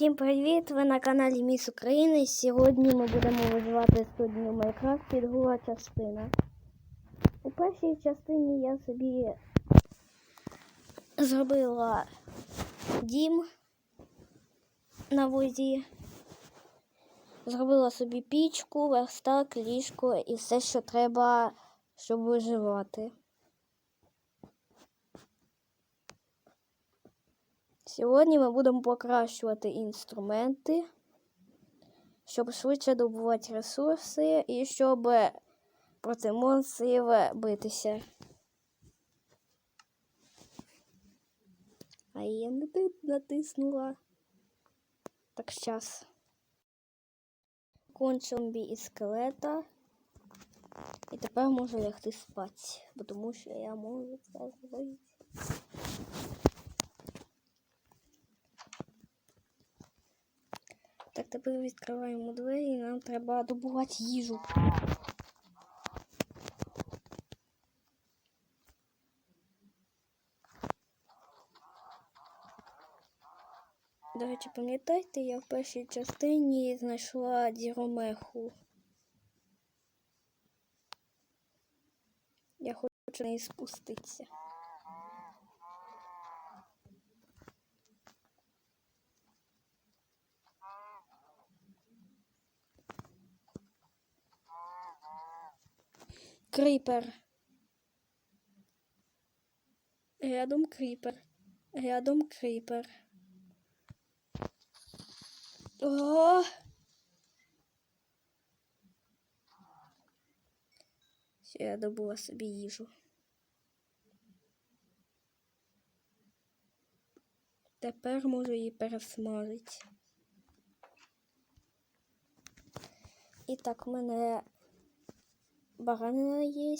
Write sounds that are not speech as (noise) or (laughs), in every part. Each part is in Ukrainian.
Всім привіт! Ви на каналі Міс України. Сьогодні ми будемо виживати 100 днів Майнкрафт, друга частина. У першій частині я собі зробила дім на возі. Зробила собі пічку, верстак, ліжко і все, що треба, щоб виживати. Сьогодні ми будемо покращувати інструменти, щоб швидше добувати ресурси і щоб проти монстрів битися. А я не тут натиснула. Так, щас. Кон зомбі і скелета. І тепер можу лягти спати, бо тому що я можу це зробити. Тепер відкриваємо двері і нам треба добувати їжу. До речі, пам'ятаєте, я в першій частині знайшла діромеху. Я хочу на неї спуститися. Крипер. Рядом крипер. Рядом крипер. О! Все, я добула собі їжу. Тепер можу її пересмажити. І так, мене баранина є.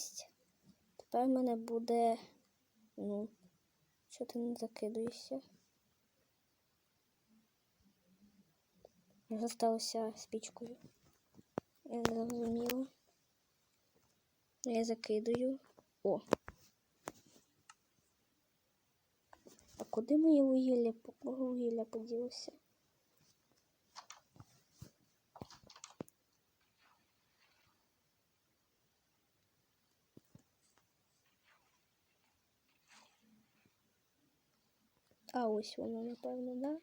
Тепер в мене буде. Ну, що ти не закидуєшся? Я залишилася спічкою. Я не зрозуміла. Я закидаю. О. А куди моє вугілля? Вугілля поділося? А ось воно, напевно, да?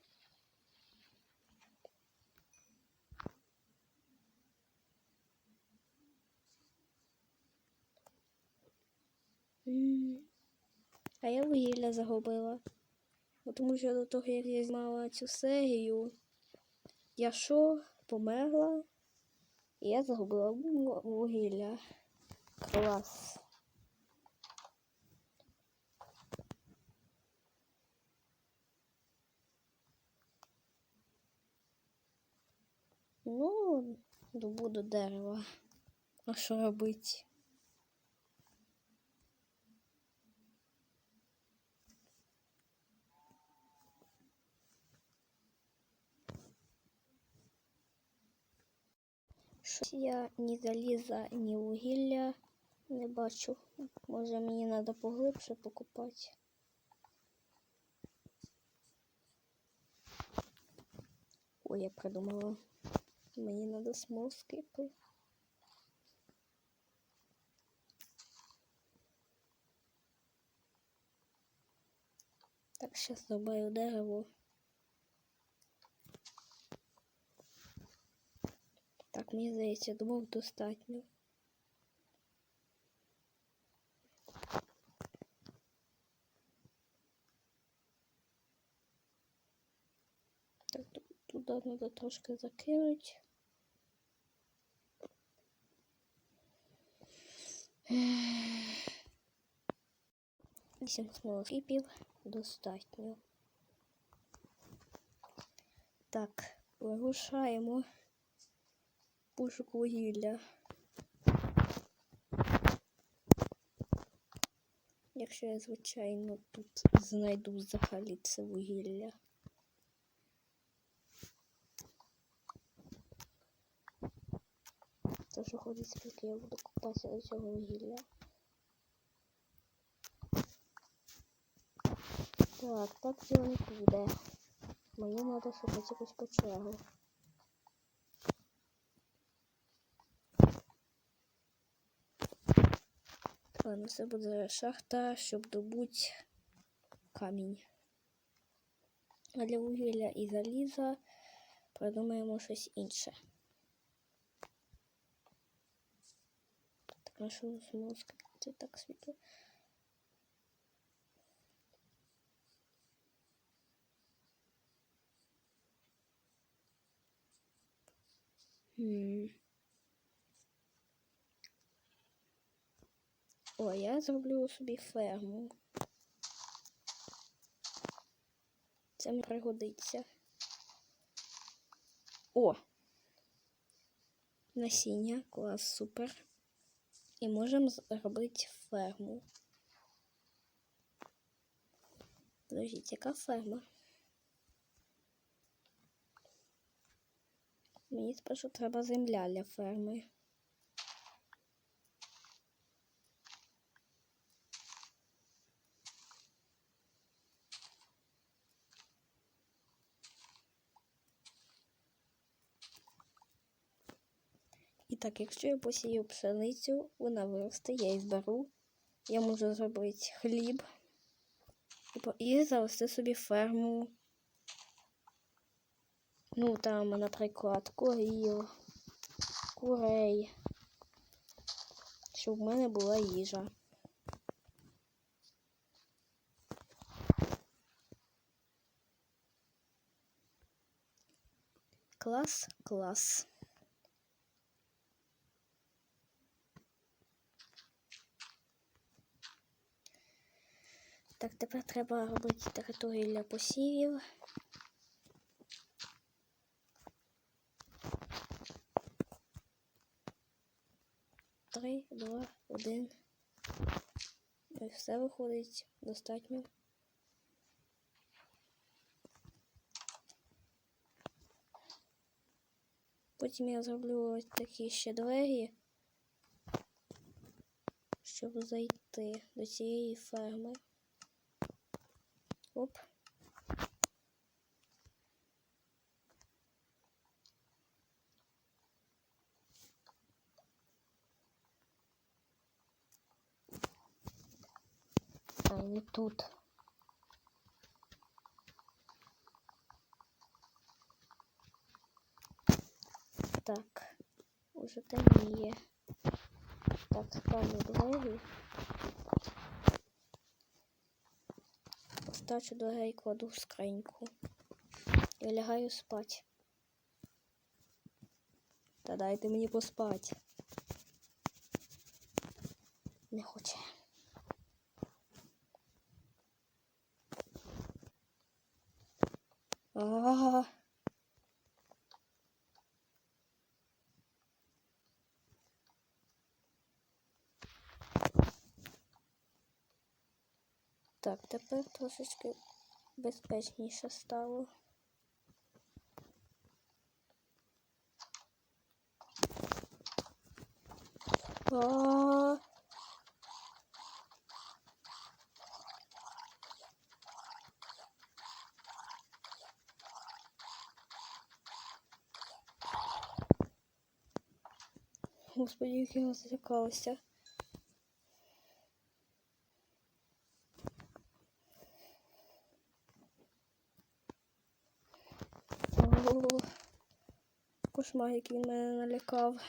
А я вугілля загубила. Тому що до того, як я знімала цю серію, я що, померла, і я загубила вугілля. Клас. Ну, добуду дерева. А що робити? Щось я ні заліза, ні вугілля не бачу. Може мені треба поглибше покупати. Ой, я придумала. Мені треба смолскипи. Так, зараз добавлю дерево. Так, мені здається, двох достатньо. Так, ту- туди треба трошки закинути. Вісім смолоскипів достатньо. Так, вирушаємо пошук вугілля. Якщо я, звичайно, тут знайду взагалі це вугілля. Що ходить, скільки я буду купатися до цього вугілля. Так, так цього не піде. Мені треба шукати якусь печеру. Ладно, це буде шахта, щоб добути камінь. А для вугілля і заліза придумаємо щось інше. Що знову це так світло? О, я зроблю собі ферму. Це мені пригодиться. О! Насіння, клас, супер. І можемо зробити ферму. Подождіть, яка ферма? Мені спершу треба земля для ферми. Так, якщо я посію пшеницю, вона виросте, я її зберу. Я можу зробити хліб і завести собі ферму. Ну, там, наприклад, корів, курей, щоб в мене була їжа. Клас, клас. Так, тепер треба робити територію для посівів. Три, два, один. Ось все виходить достатньо. Потім я зроблю ось такі ще двері, щоб зайти до цієї ферми. Оп. А не тут. Так, уже темніє. Так, ставлю двері. Ставчу дверей кладу в скриньку. І лягаю спать. Та дайте мені поспати. Не хоче. А-а-а. Так, тепер трошечки безпечніше стало. А-а-а. Господи, як я злякалася. О, Кошмар, який він мене налякав.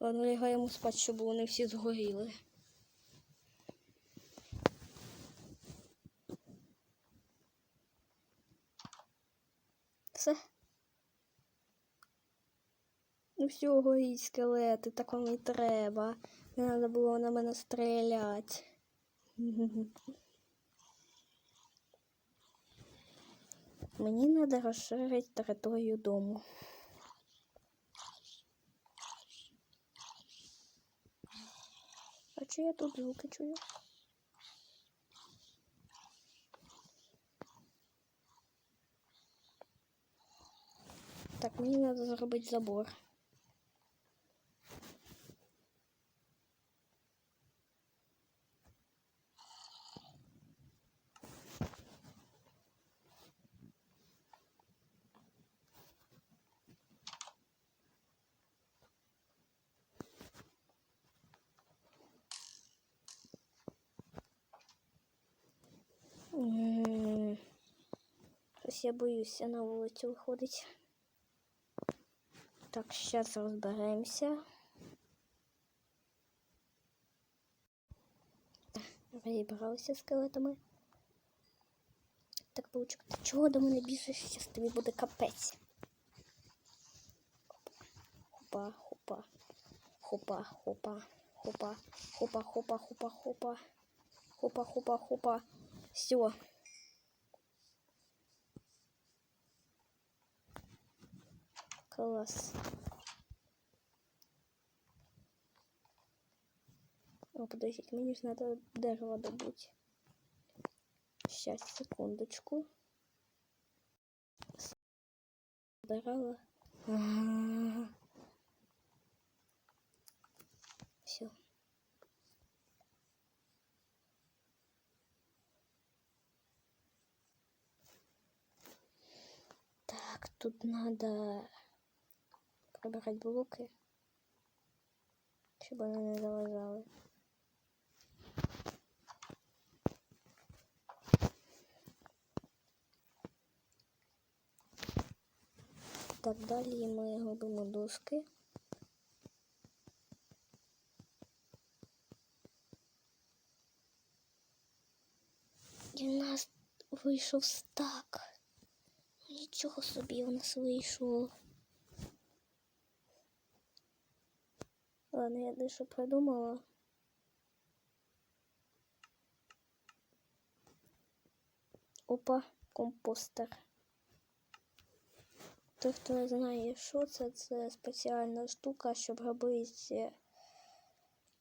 Ладно, лягаємо спати, щоб вони всі згоріли. Все. Ну все, горіть скелети, так вам і треба. Не треба було на мене стріляти. (laughs) Мені треба розширити територію дому. А чи я тут звуки чую? Так, мені треба зробити забор. Щось я боюся на вулицю виходить. Так, зараз розберемося. Розібралися з скелетами. Так, Паучок, ти чого до мене біжиш? Зараз тобі буде капець. Хопа, хопа, хопа, хопа, хопа, хопа, хопа, хопа, хопа, хопа, хопа, хопа. Все. Класс. О, подождите, мне же надо дерево добыть. Сейчас, секундочку. Собирала. Все. Так, тут надо прибирать блоки, щоб вони не заважали. Так, далі ми робимо доски. І в нас вийшов стак. Нічого собі у нас вийшло. Ладно, я дещо придумала. Опа, компостер. Той, хто не знає, що це, це спеціальна штука, щоб робити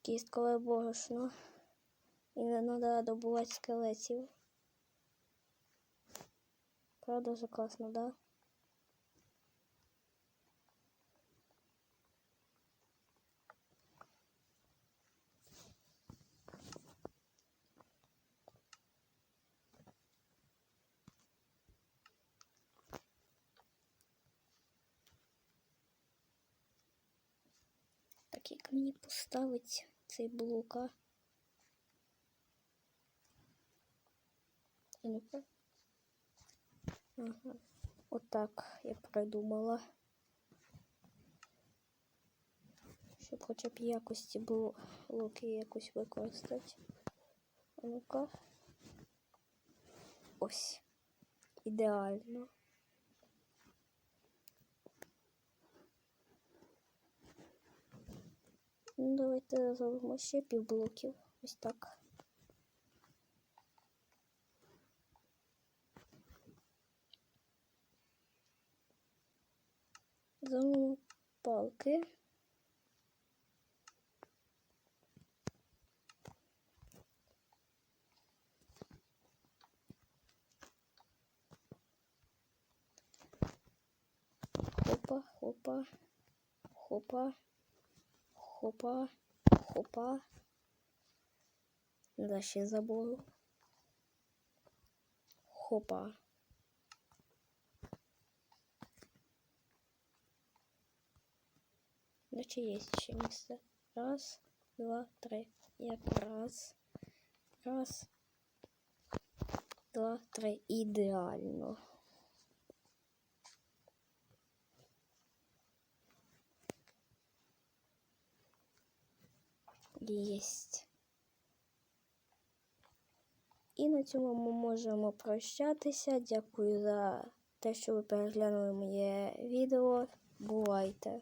кісткове борошно. І не треба добувати скелетів. Правда, вже класно, да? Так як мені поставить цей блок? А ну-ка. Ага. Отак я придумала. Щоб хоча б якості було блоки якось використати. Ну-ка. Ось. Ідеально. Ну, давайте зробимо ще півблоків. Ось так. Палки. Хопа, хопа, хопа, хопа, хопа. Да, ще забув. Хопа. Наче є ще місце. Раз, два, три. Як раз. Раз. Два, три. Ідеально. Єсть. І на цьому ми можемо прощатися. Дякую за те, що ви переглянули моє відео. Бувайте!